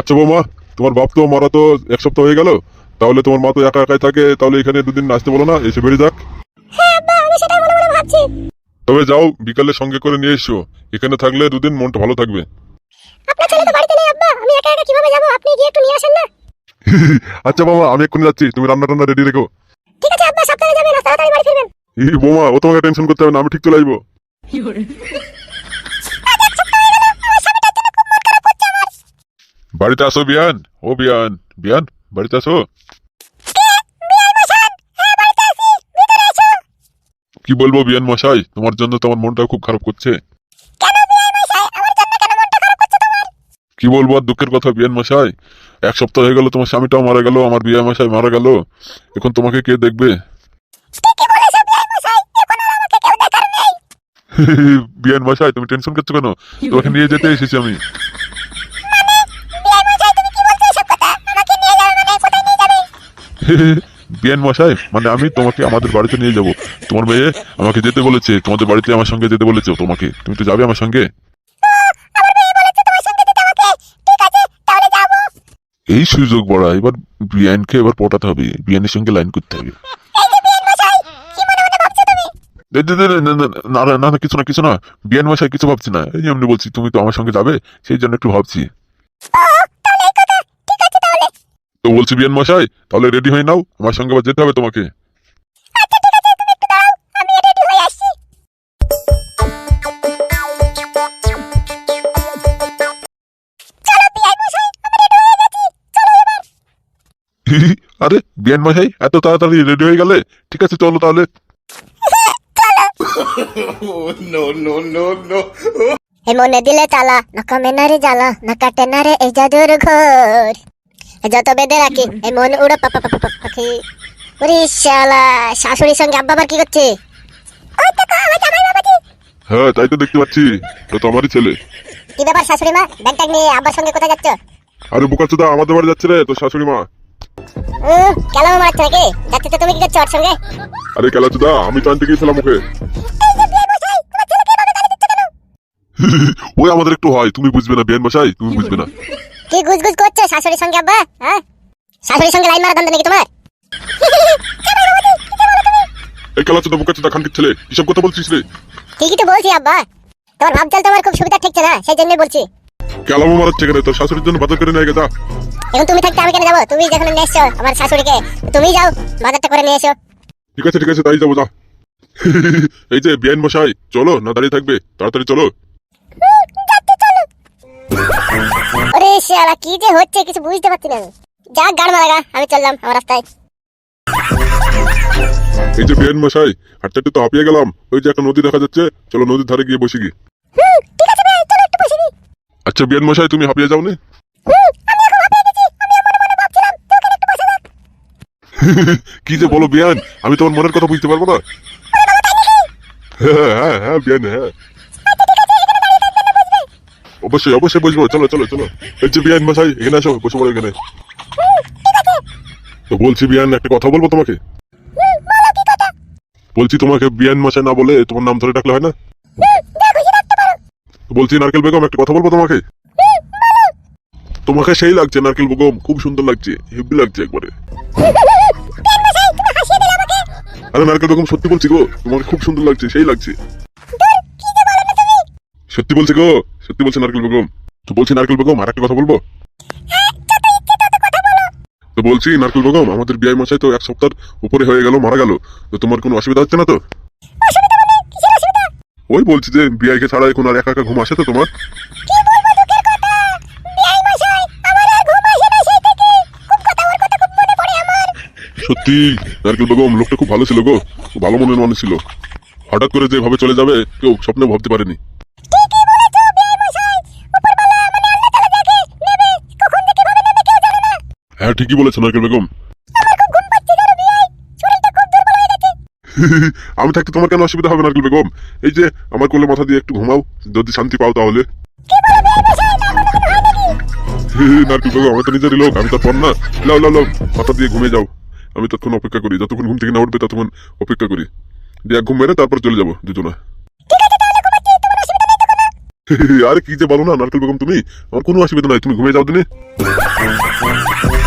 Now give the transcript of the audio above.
আচ্ছা বৌমা তোমার বাপ তো মারা তো এক সপ্তাহ হয়ে গেল। তাহলে তোমার মা তো একা একাই থাকে তাহলে এখানে দুদিন আসতে বলো না এসে বেরিয়ে যাক। হ্যাঁ আব্বা আমি সেটাই মনে মনে ভাবছি। তবে যাও বিকালে সঙ্গে করে নিয়ে এসো। এখানে থাকলে দুদিন মনটা ভালো থাকবে। আপনার ছেলে তো বাড়িতে নেই আব্বা। আমি একা একা কীভাবে যাব? আপনি গিয়ে একটু নিয়ে আসেন না। আচ্ছা বাবা আমি এক্ষুনি যাচ্ছি। তুমি রান্না টান্না রেডি রেখো। ঠিক আছে আব্বা সাবধানে যাবেন আর তাড়াতাড়ি বাড়ি ফিরবেন। এই বৌমা ও তোমাকে টেনশন করতে হবে না আমি ঠিক চলে আসব। বাড়িতে আসো বিয়ান ও বিয়ান বিয়ান বাড়িতে আসো কি বলব বিয়ান মশাই? তোমার জন্য তোমার মনটা খুব খারাপ করছে। কি বলব আর দুঃখের কথা বিয়ান মশাই? এক সপ্তাহ হয়ে গেল, তোমার স্বামীটাও মারা গেল, আমার বিয়া মশাই মারা গেল। এখন তোমাকে কে দেখবে? বিয়ান মশাই, তুমি টেনশন করছ কেন? তোমাকে নিয়ে যেতে এসেছি আমি। বিয়ান মশাই মানে আমি তোমাকে আমাদের বাড়িতে নিয়ে যাব তোমার মেয়ে আমাকে যেতে বলেছে তোমাদের বাড়িতে আমার সঙ্গে যেতে বলেছে তোমাকে তুমি তো যাবে আমার সঙ্গে এই সুযোগ বড়া এবার বিয়ানকে এবার পটাতে হবে বিয়ানের সঙ্গে লাইন করতে হবে না, না, কিছু না কিছু না বিয়ান মশাই কিছু ভাবছি না এই এমনি বলছি তুমি তো আমার সঙ্গে যাবে সেই জন্য একটু ভাবছি তো বলছি বিয়ান মশাই তাহলে রেডি হয়ে নাও আমার সঙ্গে আবার যেতে হবে তোমাকে। আরে বিয়ান মশাই এত তাড়াতাড়ি রেডি হয়ে গেলে ঠিক আছে চলো তাহলে। Oh. এ মনে দিলে তালা না কমে না রে জ্বালা না কাটে না রে এই জাদুর ঘর। যত বেঁধে রাখি এই মন উড়ো পাপা পাপা পাখি। ওরে শালা শাশুড়ির সঙ্গে আব্বা আবার কি করছে? ওই তো আমার জামাই বাবাজি। হ্যাঁ তাই তো দেখতে পাচ্ছি। তো তোমারই ছেলে। কি ব্যাপার শাশুড়ি মা? ব্যাগ ট্যাগ নিয়ে আব্বার সঙ্গে কোথায় যাচ্ছ? আরে বুকাচোদা আমাদের বাড়ি যাচ্ছে রে তো শাশুড়ি মা। কেলাম মারছে নাকি? যাচ্ছে তো তুমি কি করছ ওর সঙ্গে? আরে আমি তো আনতে গিয়েছিলাম ওকে। ওই আমাদের একটু হয় তুমি বুঝবে না বিয়ান মশাই তুমি বুঝবে না। কি গুজগুজ করছ শাশুড়ির সঙ্গে আব্বা? হ্যাঁ? শাশুড়ির সঙ্গে লাইন মারা ধান্দা নাকি তোমার? এই কেলাচোদা বুকাচোদা খানকির ছেলে কিসব কথা বলছিস রে। ঠিকই তো বলছি আব্বা। তোমার ভাবচাল তো আমার খুব সুবিধা ঠেকছে না সেই জন্যই বলছি। কেলামো মারাচ্ছে কেন তোর শাশুড়ির জন্য বাজার করে নিয়ে গেছা এখন তুমি থাকতে আমি কেন যাব? তুমি যেখানে নিয়ে এসছো আমার শাশুড়িকে তুমি যাও বাজারটা করে নিয়ে এসো। ঠিক আছে ঠিক আছে তাই যাব যা। এই যে বিয়ান মশাই চলো না দাঁড়িয়ে থাকবে তাড়াতাড়ি চলো। শালা কি যে হচ্ছে কিছু বুঝতে পারছি না আমি। যা গাড় মারাগা আমি চললাম আমার রাস্তায়। এই যে বিয়ান মশাই হাঁটতে হাঁটতে তো হাঁপিয়ে গেলাম। ওই যে একটা নদী দেখা যাচ্ছে চলো নদীর ধারে গিয়ে বসে গিয়ে। আচ্ছা বিয়ান মশাই তুমি হাঁপিয়ে যাও নি কি যে বলো বিয়ান আমি তোমার মনের কথা বুঝতে পারব না। হ্যাঁ হ্যাঁ হ্যাঁ বিয়ান হ্যাঁ। অবশ্যই অবশ্যই বুঝব চলো চলো চলো। এই বিয়ান মশাই, এখানে আসো বসে পড়ো এখানে। তো বলছি বিয়ান, একটা কথা বলব তোমাকে? বলছি তোমাকে বিয়ান মশাই না বলে তোমার নাম ধরে ডাকলে হয় না? বলছি নারকেল বেগম, একটা কথা বলব তোমাকে? তোমাকে সেই লাগছে, নারকেল বেগম। খুব সুন্দর লাগছে হেভি লাগছে একবারে। আরে নারকেল বেগম, সত্যি বলছি গো, তোমাকে খুব সুন্দর লাগছে, সেই লাগছে। সত্যি বলছে গো, সত্যি বলছে নারকেল বেগম। তো বলছি নারকেল বেগম, আর একটা কথা বলব? তো বলছি, নারকেল বেগম, আমাদের বিয়ে মশাই তো এক সপ্তাহ উপরে হয়ে গেল, মারা গেল। তো তোমার কোনো অসুবিধা হচ্ছে না তো? ওই বলছি যে বিয়াইকে ছাড়া এখন আর একা একা ঘুম আসে তো তোমার? সত্যি, নারকেল বেগম, লোকটা খুব ভালো ছিল গো। ভালো মনের মানুষ ছিল। হঠাৎ করে যেভাবে চলে যাবে, কেউ স্বপ্নে ভাবতে পারেনি। হ্যাঁ ঠিকই বলেছ নারকেল বেগম। আমার খুব ঘুম পাচ্ছে জানো বিয়াই শরীরটা খুব দুর্বল হয়ে গেছে আমি থাকতে তোমার কেন অসুবিধা হবে নারকেল বেগম? এই যে আমার কোলে মাথা দিয়ে একটু ঘুমাও যদি শান্তি পাও তাহলে। নারকেল বেগম আমি তো নিজেরই লোক আমি তো পর না। লাও লাও লাও মাথা দিয়ে ঘুমিয়ে যাও। আমি ততক্ষণ অপেক্ষা করি যতক্ষণ ঘুম থেকে না উঠবে ততক্ষণ অপেক্ষা করি। দিয়ে ঘুম মেরে তারপর চলে যাব দুজনে। ঠিক আছে তাহলে ঘুমাচ্ছি তোমার অসুবিধা নেই তো কোনো আরে কি যে বলো না নারকেল বেগম তুমি? আমার কোনো অসুবিধা নাই তুমি ঘুমিয়ে যাও দিনে।